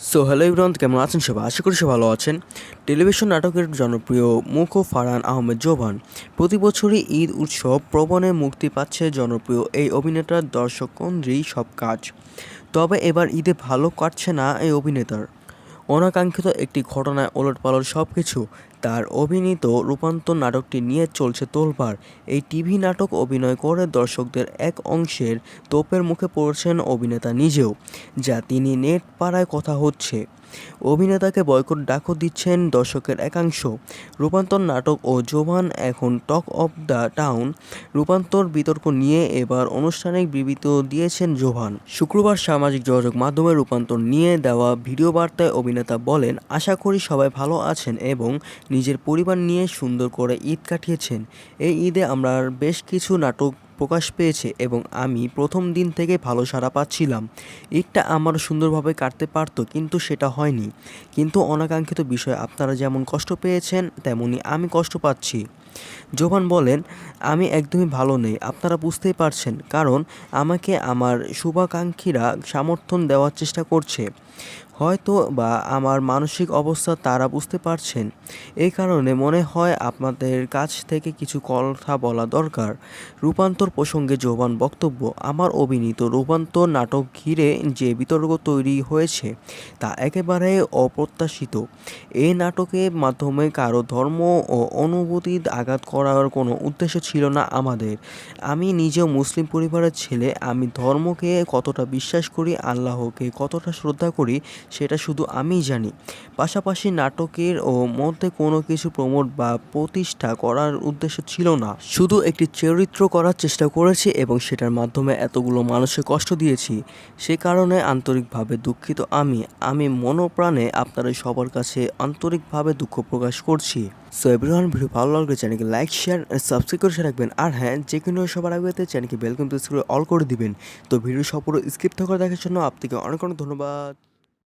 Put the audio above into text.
So hello ইব্রান্ত কেমন আছেন সবাই? আশা করি সব ভালো আছেন। টেলিভিশন নাটকের জনপ্রিয় মুখ ফারহান আহমেদ জোভান প্রতি বছরই ঈদ উৎসব প্রবণে মুক্তি পাচ্ছে জনপ্রিয় এই অভিনেতার দর্শক কেন্দ্রেই সব কাজ। তবে এবার ঈদে ভালো কাটছে না এই অভিনেতার। অনাকাঙ্ক্ষিত একটি ঘটনায় ওলটপালট সব কিছু তার অভিনীত রূপান্তর নাটকটি নিয়ে চলছে তোলপাড়। এই টিভি নাটক অভিনয় করে দর্শকদের এক অংশের তোপের মুখে পড়ছেন অভিনেতা নিজেও, যা তিনি নেট পাড়ায় কথা হচ্ছে। অভিনেতাকে বয়কট ডাকও দিচ্ছেন দর্শকের একাংশ। রূপান্তর নাটক ও জোভান এখন টক অফ দ্য টাউন। রূপান্তর বিতর্ক নিয়ে এবার আনুষ্ঠানিক বিবৃতি দিয়েছেন জোভান শুক্রবার সামাজিক যোগাযোগ মাধ্যমে রূপান্তর নিয়ে দেওয়া ভিডিও বার্তায় অভিনেতা বলেন, আশা করি সবাই ভালো আছেন এবং নিজের পরিবার নিয়ে সুন্দর করে ঈদ কাটিয়েছেন। এই ঈদে আমরা বেশ কিছু নাটক প্রকাশ পেয়েছে এবং আমি প্রথম দিন থেকে ভালো সাড়া পাচ্ছিলাম। ঈদটা আমার সুন্দরভাবে কাটতে পারতো, কিন্তু সেটা হয়নি। কিন্তু অনাকাঙ্ক্ষিত বিষয়, আপনারা যেমন কষ্ট পেয়েছেন, তেমনি আমি কষ্ট পাচ্ছি। জোভান বলেন, আমি একদমই ভালো নেই। আপনারা বুঝতেই পারছেন, কারণ আমাকে আমার শুভাকাঙ্ক্ষীরা সমর্থন দেওয়ার চেষ্টা করছে। হয়তো বা আমার মানসিক অবস্থা তারা বুঝতে পারছেন। এই কারণে মনে হয় আপনাদের কাছ থেকে কিছু কথা বলা দরকার। রূপান্তর প্রসঙ্গে জোবান বক্তব্য, আমার অভিনীত রূপান্তর নাটক ঘিরে যে বিতর্ক তৈরি হয়েছে, তা একেবারে অপ্রত্যাশিত। এই নাটকের মাধ্যমে কারও ধর্ম ও অনুভূতি আঘাত করার কোনো উদ্দেশ্য ছিল না আমাদের। আমি নিজেও মুসলিম পরিবারের ছেলে, আমি ধর্মকে কতটা বিশ্বাস করি, আল্লাহকে কতটা শ্রদ্ধা করি, সেটা শুধু আমিই জানি। পাশাপাশি নাটকের ও মধ্যে কোনো কিছু প্রমোট বা প্রতিষ্ঠা করার উদ্দেশ্য ছিল না। শুধু একটি চরিত্র করার চেষ্টা করেছি এবং সেটার মাধ্যমে এতগুলো মানুষের কষ্ট দিয়েছি। সে কারণে আন্তরিকভাবে দুঃখিত আমি। আমি মনোপ্রাণে আপনাদের সবার কাছে আন্তরিকভাবে দুঃখ প্রকাশ করছি। সো এভরিওয়ান ভিডিও ভালো লাগলে চ্যানেলকে লাইক শেয়ার সাবস্ক্রাইব করে রাখবেন। আর হ্যাঁ যে কোনো সবার আগে চ্যানেলকে বেলকম প্রেস করে অল করে দিবেন। তো ভিডিও সম্পূর্ণ স্কিপ করে দেখার জন্য আপনাকে অনেক অনেক ধন্যবাদ।